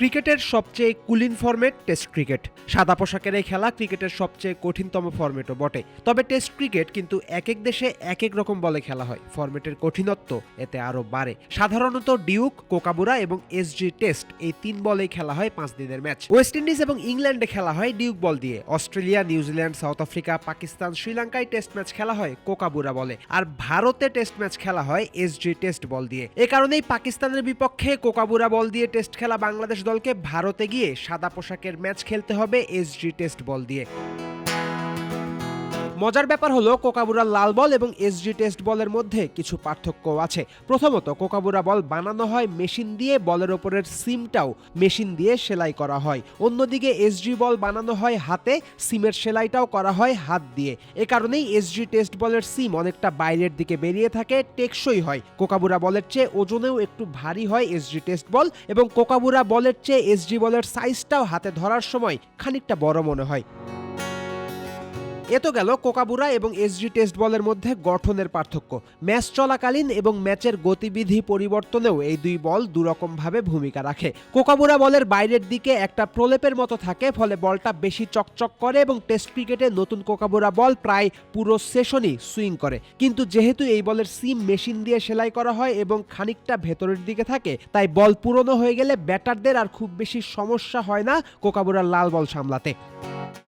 ক্রিকেটের সবচেয়ে cooling format test cricket সাদা পোশাকের এই খেলা ক্রিকেটের সবচেয়ে কঠিনতম ফরম্যাটও বটে। তবে টেস্ট ক্রিকেট কিন্তু এক এক দেশে এক এক রকম বলে খেলা হয়। ফরম্যাটের কঠিনত্ব এতে আরও বাড়ে। সাধারণত ডিউক কোকাবুরা এবং এসজি টেস্ট এই তিন বলেই খেলা হয় পাঁচ দিনের ম্যাচ ওয়েস্ট ইন্ডিজ এবং ইংল্যান্ডে খেলা হয় ডিউক বল দিয়ে। Australia New Zealand South Africa Pakistan শ্রীলঙ্কায় টেস্ট ম্যাচ খেলা হয় কোকাবুরা বলে। আর ভারতে টেস্ট ম্যাচ খেলা হয় এসজি টেস্ট বল দিয়ে। এ কারণেই পাকিস্তানের বিপক্ষে কোকাবুরা বল দিয়ে টেস্ট খেলা বাংলাদেশ দলকে ভারতে গিয়ে সাদা পোশাকের ম্যাচ খেলতে হবে এসজি টেস্ট বল দিয়ে। মজার ব্যাপার হলো, কোকাবুরা লাল বল এবং এসজি টেস্ট বলের মধ্যে কিছু পার্থক্য আছে। প্রথমত, কোকাবুরা বল বানানো হয় মেশিন দিয়ে, বলের ওপরের সিমটাও মেশিন দিয়ে সেলাই করা হয়। অন্যদিকে এসজি বল বানানো হয় হাতে, সিমের সেলাইটাও করা হয় হাত দিয়ে। এ কারণেই এসজি টেস্ট বলের সিম অনেকটা বাইরের দিকে বেরিয়ে থাকে, টেকসই হয়। কোকাবুরা বলের চেয়ে ওজনেও একটু ভারী হয় এসজি টেস্ট বল এবং কোকাবুরা বলের চেয়ে এসজি বলের সাইজটাও হাতে ধরার সময় খানিকটা বড় মনে হয়। এ তো গেল কোকাবুরা এবং এসজি টেস্ট বলের মধ্যে গঠনের পার্থক্য। ম্যাচ চলাকালীন এবং ম্যাচের গতিবিধি পরিবর্তনেও এই দুই বল দুরকমভাবে ভূমিকা রাখে। কোকাবুরা বলের বাইরের দিকে একটা প্রলেপের মতো থাকে, ফলে বলটা বেশি চকচক করে এবং টেস্ট ক্রিকেটে নতুন কোকাবুরা বল প্রায় পুরো সেশনই সুইং করে। কিন্তু যেহেতু এই বলের সিম মেশিন দিয়ে সেলাই করা হয় এবং খানিকটা ভেতরের দিকে থাকে, তাই বল পুরনো হয়ে গেলে ব্যাটারদের আর খুব বেশি সমস্যা হয় না কোকাবুরার লাল বল সামলাতে।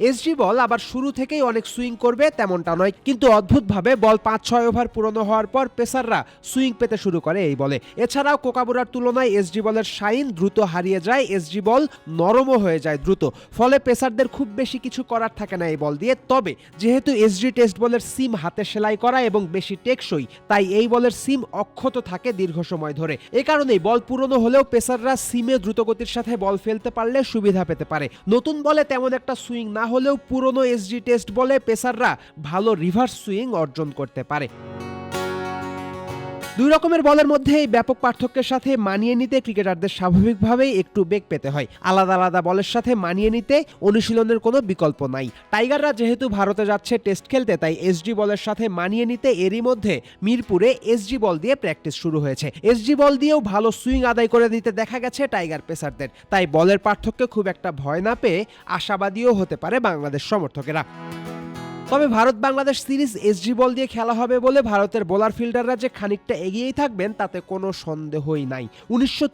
SG ball আবার শুরু থেকেই অনেক সুইং করবে, তেমনটা নয়। কিন্তু অদ্ভুতভাবে বল পাঁচ ছয় ওভার পুরনো হওয়ার পর পেসাররা সুইং পেতে শুরু করে এই বলে। এছাড়াও কোকাবুরার তুলনায় এসজি বলের শাইন দ্রুত হারিয়ে যায়, এসজি বল নরমও হয়ে যায় দ্রুত। ফলে পেসারদের খুব বেশি কিছু করার থাকে না এই বল দিয়ে। তবে যেহেতু এসজি টেস্ট বলের সিম হাতে সেলাই করা এবং বেশি টেকসই, তাই এই বলের সিম অক্ষত থাকে দীর্ঘ সময় ধরে। এ কারণেই বল পুরনো হলেও পেসাররা সিমে দ্রুতগতির সাথে বল ফেলতে পারলে সুবিধা পেতে পারে। নতুন বলে তেমন একটা সুইং না হলেও পুরনো এসজি টেস্ট বলে পেসাররা ভালো রিভার্স সুইং অর্জন করতে পারে। দুই রকমের বলের মধ্যে এই ব্যাপক পার্থক্যের সাথে মানিয়ে নিতে ক্রিকেটারদের স্বাভাবিকভাবেই একটু বেগ পেতে হয়। আলাদা আলাদা বলের সাথে মানিয়ে নিতে অনুশীলনের কোনো বিকল্প নাই। টাইগাররা যেহেতু ভারতে যাচ্ছে টেস্ট খেলতে, তাই এসজি বলের সাথে মানিয়ে নিতে এরই মধ্যে মিরপুরে এসজি বল দিয়ে প্র্যাকটিস শুরু হয়েছে। এসজি বল দিয়েও ভালো সুইং আদায় করে দিতে দেখা গেছে টাইগার পেসারদের। তাই বলের পার্থক্যে খুব একটা ভয় না পেয়ে আশাবাদীও হতে পারে বাংলাদেশ সমর্থকেরা। তবে Bharat Bangladesh series SG ball দিয়ে খেলা হবে বলে ভারতের বোলার ফিল্ডাররা যে খানিকটা এগিয়েই থাকবেন, তাতে কোনো সন্দেহই নাই। উনিশশো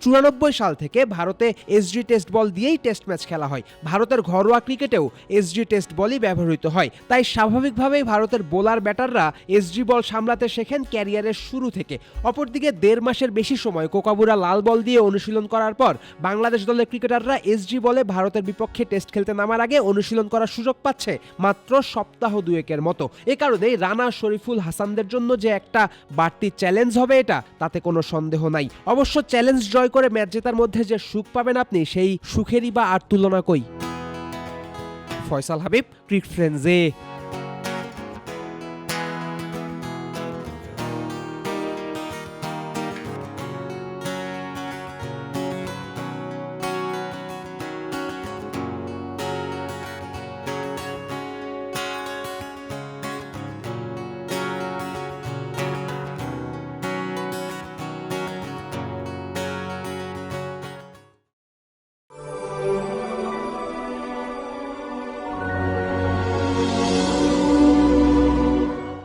সাল থেকে ভারতে এসজি টেস্ট বল দিয়েই টেস্ট ম্যাচ খেলা হয়। ভারতের ঘরোয়া ক্রিকেটেও এসজি টেস্ট বলই ব্যবহৃত হয়। তাই স্বাভাবিকভাবেই ভারতের বোলার ব্যাটাররা এসজি বল সামলাতে শেখেন ক্যারিয়ারের শুরু থেকে। অপরদিকে দেড় মাসের বেশি সময় কোকাবুরা লাল বল দিয়ে অনুশীলন করার পর বাংলাদেশ দলের ক্রিকেটাররা এসজি বলে ভারতের বিপক্ষে টেস্ট খেলতে নামার আগে অনুশীলন করার সুযোগ পাচ্ছে মাত্র সপ্তাহ দুয়েকের মতো। এ কারণেই রানা শরীফুল হাসানদের জন্য যে একটা বাড়তি চ্যালেঞ্জ হবে এটা, তাতে কোনো সন্দেহ নাই। অবশ্য চ্যালেঞ্জ জয় করে ম্যাচ জেতার মধ্যে যে সুখ পাবেন আপনি, সেই সুখেরই বা আর তুলনা কই? ফয়সাল হাবিব, ক্রিক ফ্রেন্ডসে।